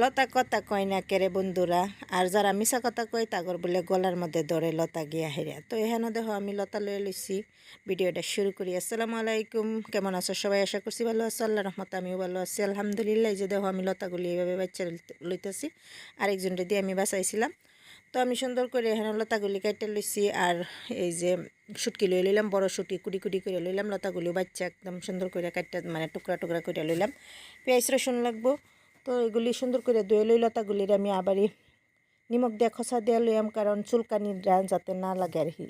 লতা কথা কয় না কেরে বন্ধুরা আর যারা মিশা কথা কয় তাগর বলে গলার মধ্যে ধরে লতা গিয়া হেরিয়া তো এখানে দেখো আমি লতা লয়ে লইছি ভিডিওটা শুরু করি আসসালামু আলাইকুম। কেমন আছো? সবাই আশা করছি ভালো আছো। আল্লাহ রহমত আমিও ভালো আছি। আলহামদুলিল্লাহ যে দেখো আমি লতাগুলি এইভাবে বাচ্চা লইতেছি। আরেকজনটা দিয়ে আমি বাঁচাইছিলাম। তো আমি সুন্দর করে এখানে লতাগুলি কাটতে লইছি। আর এই যে শুটকি লই লইলাম, বড় শুটকি কুটি কুটি করে লইলাম। লতাগুলি বাচ্চা একদম সুন্দর করে কাটতে মানে টুকরা টুকরা করে লইলাম। পেঁয়াজ রসুন লাগবো। তো এগুলি সুন্দর করে ধুয়ে লই লতাগুলির আমি আবারই নিমখ দিয়ে খসা দিয়ে লইয়াম, কারণ চুলকানিটা যাতে না লাগে আর কি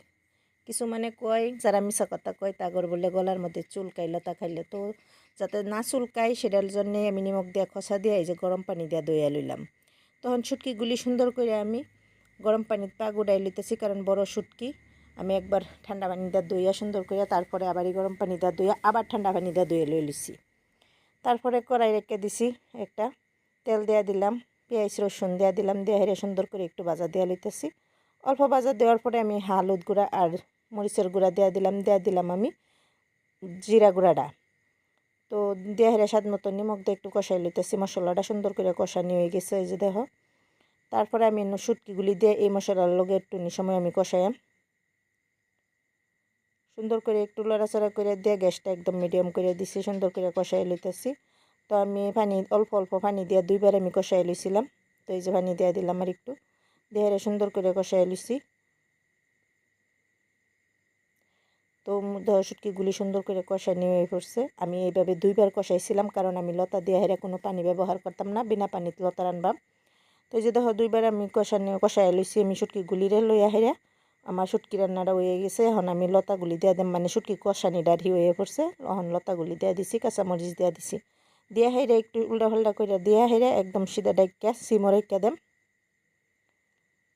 কিছুমানে কয়, যারা মিশা কথা কয়, তাগর বলে গলার মধ্যে চুলকাই লতা খাইলে। তো যাতে না চুলকাই সেটার জন্যে আমি নিমখ দিয়ে খসা দিয়ে এই যে গরম পানি দিয়ে দইয়া লইলাম। তখন শুটকিগুলি সুন্দর করে আমি গরম পানির পা গুড়াই লইতেছি, কারণ বড় শুটকি আমি একবার ঠান্ডা পানি দিয়ে দইয়া সুন্দর করে তারপরে আবারই গরম পানি দিয়ে দইয়া আবার ঠান্ডা পানি দিয়ে দইয়া লই লিছি তারপরে কড়াই রেখে দিছি একটা তেল দেওয়া দিলাম, পেঁয়াজ রসুন দেওয়া দিলাম, দিয়ে হেরে সুন্দর করে একটু ভাজা দেওয়া লইতেছি। অল্প ভাজা দেওয়ার পরে আমি হলুদ গুঁড়া আর মরিচের গুঁড়া দেওয়া দিলাম দেওয়া দিলাম আমি জিরা গুঁড়াটা। তো দেওয়া হেরে স্বাদ মতো নিমখ দিয়ে একটু কষাই লইতেছি, মশলাটা সুন্দর করে কষানি হয়ে গেছে এই যে দেখো। তারপরে আমি শুটকিগুলি দিয়ে এই মশলার লগে একটু সময় আমি কষাইম সুন্দর করে একটু লড়াচড়া করে দিয়ে গ্যাসটা একদম মিডিয়াম করে দিছি, সুন্দর করে কষাই লইতেছি। তো আমি পানি, অল্প অল্প পানি দিয়ে দুইবার আমি কষাই লইছিলাম। তো এই যে পানি দিয়ে দিলাম আর একটু। দেহারে সুন্দর করে কষাই লইছি। তো শুটকিগুলি সুন্দর করে কষাই নিয়ে পড়ছে। আমি এইভাবে দুইবার কষাইছিলাম কারণ আমি লতা দিয়ে হেরে কোনো পানি ব্যবহার করতাম না, বিনা পানিতে লতা রানবাম। তো এই যে দেখো, দুইবার আমি কষানি কষাই লইছি আমি শুটকিগুলিরে লইয়া হেরে। আমার শুটকি রান্নাটা হয়ে গেছে, এখন আমি লতাগুলি দিয়ে দিম মানে শুটকি কষানি ডাঢ়ি হয়ে পড়ছে। এখন লতাগুলি দিয়ে দিছি, কাঁচামরিচ দিয়ে দিছি। দিয়া হেরে একটু উল্টা পাল্টা করে দিয়া হেরে একদম সিধা ডাইকা সিমর রেখা দেম।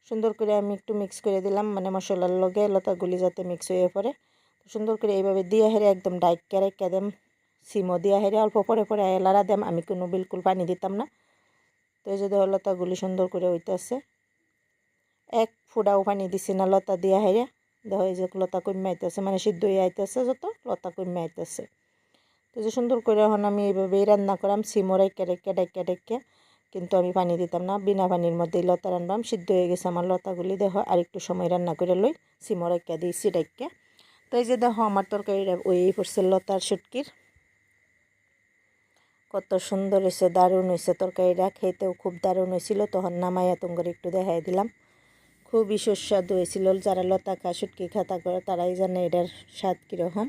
সুন্দর করে আমি একটু মিক্স করে দিলাম মানে মশলার লগে লতাগুলি যাতে মিক্স হয়ে পড়ে। সুন্দর করে এইভাবে দিয়া হেরে একদম ডাইকা রেখা দেম সিমো দিয়া হেরে অল্প পরে পরে এলারা দেম, আমি কোনো বিলকুল পানি দিতাম না। তো এই যে লতাগুলি সুন্দর করে হইতেছে। এক ফুটাও পানি দিছি না লতা দিয়া হেরে দেখো এই যে লতা কমে আইতেছে মানে সিদ্ধ হয়ে আইতেছে যত, লতা কমে আইতেছে। তো যে সুন্দর করে এখন আমি এইভাবেই রান্না করাম সিমো রেখে রেখে, ডেকে ডেকে। কিন্তু আমি পানি দিতাম না, বিনা পানির মধ্যেই লতা রান্নাম সিদ্ধ হয়ে গেছে আমার লতাগুলি। দেখো, আর একটু সময় রান্না করে লই সিমো রেখে দিয়েছি ডেকে। তো এই যে দেখো, আমার তরকারিটা ওই পড়ছে লতার শুটকির। কত সুন্দর হয়েছে, দারুণ হয়েছে তরকারিটা। খেতেও খুব দারুণ হয়েছিল। তখন নামাইয়া তোমরা একটু দেখাই দিলাম। খুবই সুস্বাদু হয়েছিল। যারা লতা খা শুটকি খাতা করে তারাই জানে এটার স্বাদ কীরকম।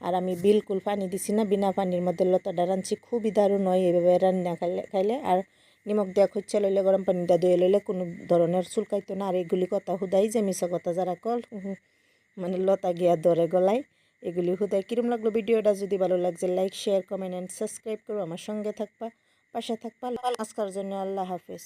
আর আমি বিলকুল পানি দিছি না, বিনা পানির মধ্যে লতাটা রাঁধছি। খুবই দারুণ হয় এইভাবে রান্না খাইলে খাইলে। আর নিমখ দেওয়া খুঁজছে লইলে, গরম পানিটা ধুয়ে লইলে কোনো ধরনের চুলকাইতো না। আর এগুলি কথা হুদাই যে মিশা কথা যারা কল মানে লতা গিয়া ধরে গলায়, এগুলি হুদাই। কিরম লাগল ভিডিওটা? যদি ভালো লাগছে like share comment and subscribe করো। আমার সঙ্গে থাকবা, পাশে থাকবা। আজকার জন্য আল্লাহ হাফেজ।